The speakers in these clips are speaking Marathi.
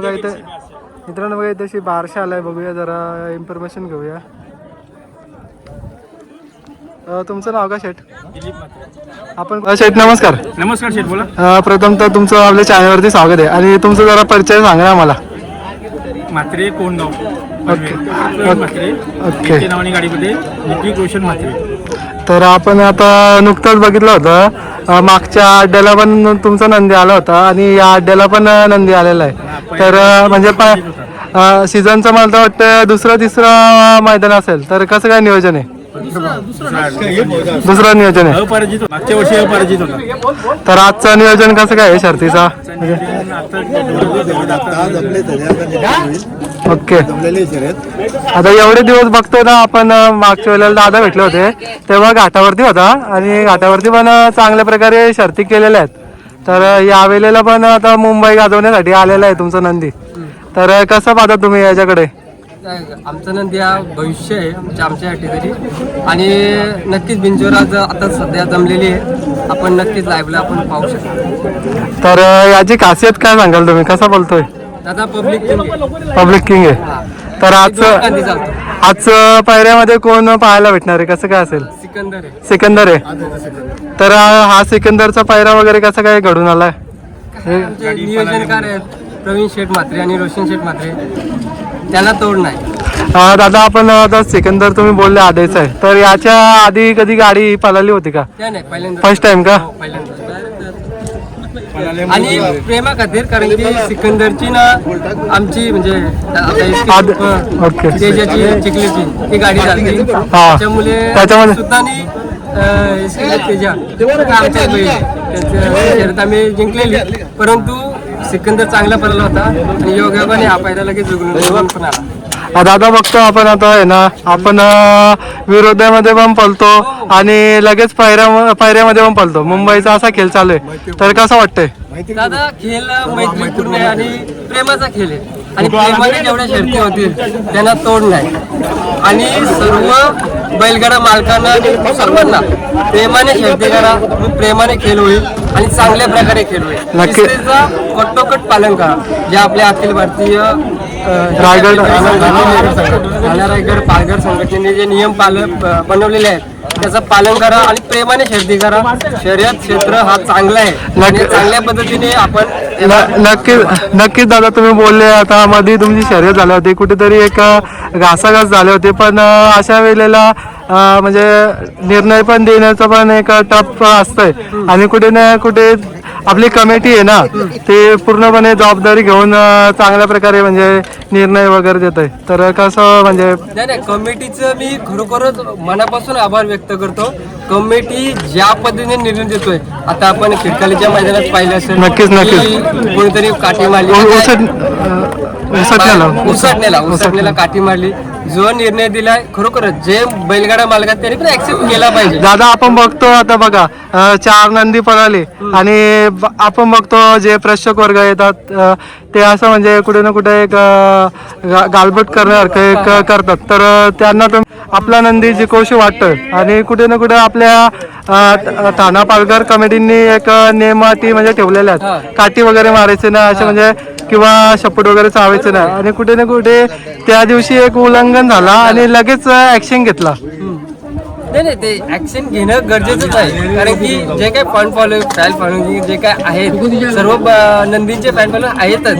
बघा इथे मित्रांनो बघा इथे अशी बारशा आलाय बघूया जरा इन्फॉर्मेशन घेऊया. अ, तुमचं नाव का शेठ? आपण अ, शेठ नमस्कार. नमस्कार शेठ बोला. अ, प्रथम तर तुमचं आपल्या चॅनलवरती स्वागत आहे. आणि तुमचं जरा परिचय सांगा आम्हाला. म्हात्रे कोंडगाव. ओके. म्हात्रे. ओके. यांच्या नावाने गाडीमध्ये ऋतिक रोशन म्हात्रे. तर आपण आता नुकतंच बघितलं होतं मागच्या अड्ड्याला पण तुमचा नंदी आला होता आणि या अड्ड्याला पण नंदी आलेला आहे तर म्हणजे सीझनचं मला तर वाटतं दुसरं तिसरं मैदान असेल तर कसं काय नियोजन आहे दुसरं नियोजन आहे. मागच्या वर्षी अपराजित होता तर आजचं नियोजन कसं काय आहे शर्तीचा ओके. आता एवढे दिवस बघतोय ना आपण अं, मागच्या वेळेला दादा भेटले होते तेव्हा घाटावरती होता आणि घाटावरती पण अं, चांगल्या प्रकारे शर्ती केलेल्या आहेत. तर अं, या वेळेला पण आता मुंबई गाजवण्यासाठी आलेला आहे तुमचा नंदी. तर अं, कसं पाहता तुम्ही याच्याकडे? आमचं नंदी हा भविष्य आहे म्हणजे आमच्यासाठी तरी आणि नक्कीच बिंजोर आज आता सध्या जमलेली आहे. आपण नक्कीच लाईव्हला आपण पाहू शकतो. तर अं, याची खासियत काय सांगाल तुम्ही? कसा बोलतोय? दादा पब्लिक पब्लिक किंग आहे. तर चालतो आजचं पायऱ्यामध्ये कोण पाहायला भेटणार आहे? कसं काय असेल? सिकंदर आहे. सिकंदर आहे. तर हा सिकंदरचा पायरा वगैरे कसा काय घडून आलाय? नियोजनकार आहेत. प्रवीण शेठ म्हात्रे आणि रोशन शेठ म्हात्रे. त्यांना तोड नाही. दादा आपण आता सिकंदर तुम्ही बोलले आधीच आहे. तर याच्या आधी कधी गाडी पळाली होती का? त्या नाही पहिल्यांदा फर्स्ट टाइम का? हो, पहिल्यांदा आणि प्रेमा खातीर कारण की सिकंदरची ना आमची म्हणजे. तेजाची चिखलीची ती गाडी झाली. त्याच्यामुळे त्याच्यामध्ये- सुद्धानी अं, इस्केल तेजा. का आमच्या बैल. त्याचं शर्यत आम्ही जिंकलेली. परंतु सिकंदर चांगला पडला होता. आणि योगायोगाने हा पायरा लगेच जुगलून पण आला दादा बघतो आपण आता आहे ना आपण विरोधामध्ये पण पळतो आणि लगेच पायऱ्या पायऱ्यामध्ये पण पळतो. मुंबईचा असा खेळ चालू आहे. तर कसं वाटतंय? दादा खेळ मैत्रीपूर्ण आहे आणि प्रेमाचा खेळ आहे. आणि प्रेमाने जेवढ्या शर्ती होतील त्यांना तोड नाही. आणि सर्व बैलगाडा मालकांना आणि सर्वांना प्रेमाने शर्ती करा प्रेमाने खेळ होईल आणि चांगल्या प्रकारे खेळ होईल. कट्टोकट पालन करा जे आपल्या अखिल भारतीय रायगड- ठाणे रायगड पालघर संघटनेने जे नियम पालन बनवलेले आहेत त्याचं पालन करा आणि प्रेमाने शर्ती करा. शर्यत क्षेत्र हा चांगला आहे. आणि. चांगल्या पद्धतीने आपण न- नक्की नक्कीच दादा तुम्ही बोलले आता मध्ये तुमची शर्यत झाली होती. कुठेतरी एक घासाघास झाले होते. पण अशा वेळेला म्हणजे निर्णय पण देण्याचं पण एक टप असतंय. आणि कुठे ना कुठे आपली कमिटी आहे ना ते पूर्णपणे जबाबदारी घेऊन अं, चांगल्या प्रकारे म्हणजे निर्णय वगैरे देत आहे तर कसं म्हणजे नाही नाही कमिटीचं मी खरोखरच मनापासून आभार व्यक्त करतो. कमिटी ज्या पद्धतीने निर्णय देतोय आता आपण खिडकालीच्या मैदानात पाहिलं असेल नक्कीच, नक्कीच. की कोणीतरी काठी मारली. उ- उसट अं, उसटण्याला उसटण्याला उसटण्याला. काठी मारली. जो निर्णय दिलाय खरोखरच जे बैलगाडा मालकात त्यांनी पण ऍक्सेप्ट केला पाहिजे. दादा आपण बघतो आता बघा अं, चार नंदी पळाले आणि ब- आपण बघतो जे प्रेक्षक वर्ग येतात अं, ते असं म्हणजे कुठे ना कुठे एक अं, गा- गालबोट करण्यासारखं एक करतात. तर अं, त्यांना तर आपला नंदी जिकोशी वाटतं आणि कुठे ना कुठे आपल्या अं, ठ- ठाणा पालघर कमिटींनी एक अं, नियम अटी म्हणजे ठेवलेल्या आहेत. काठी वगैरे मारायचे ना असे म्हणजे किंवा शपट वगैरे चावायचं नाही. आणि कुठे ना कुठे त्या दिवशी एक उल्लंघन झाला आणि लगेच ऍक्शन घेतला. नाही नाही ते ऍक्शन घेणं गरजेचंच आहे. कारण की जे काही फॅन फॉलो फॅन फॉलोइंग जे काय आहेत सर्व नंदींचे फॅन फॉलो आहेतच.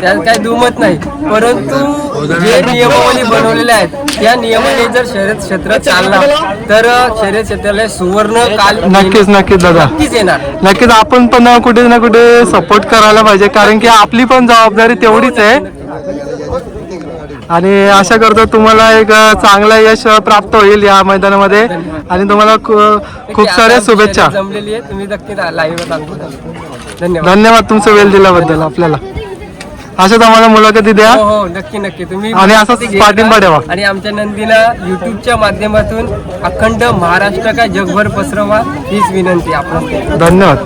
त्यात काही दुमत नाही. परंतु जे नियमावली बनवलेल्या आहेत त्या नियमाने जर शर्यत क्षेत्र चालला तर शर्यत क्षेत्राला सुवर्ण काल नक्कीच नक्कीच दादा. नक्कीच येणार. नक्कीच आपण पण कुठे ना कुठे सपोर्ट करायला पाहिजे. कारण की आपली पण जबाबदारी तेवढीच आहे. आणि आशा करतो तुम्हाला एक चांगलं यश प्राप्त होईल या मैदानामध्ये. आणि तुम्हाला खूप साऱ्या शुभेच्छा. जमलेली आहे. तुम्ही नक्की धन्यवाद. धन्यवाद तुमचं वेळ दिल्याबद्दल आपल्याला. अशाच आम्हाला मुलाखती द्या. हो हो नक्की नक्की. तुम्ही आणि असाच पाठिंबा. द्यावा. आणि आमच्या नंदीला युट्यूबच्या माध्यमातून अखंड महाराष्ट्र काय जगभर पसरवा हीच विनंती आपण धन्यवाद.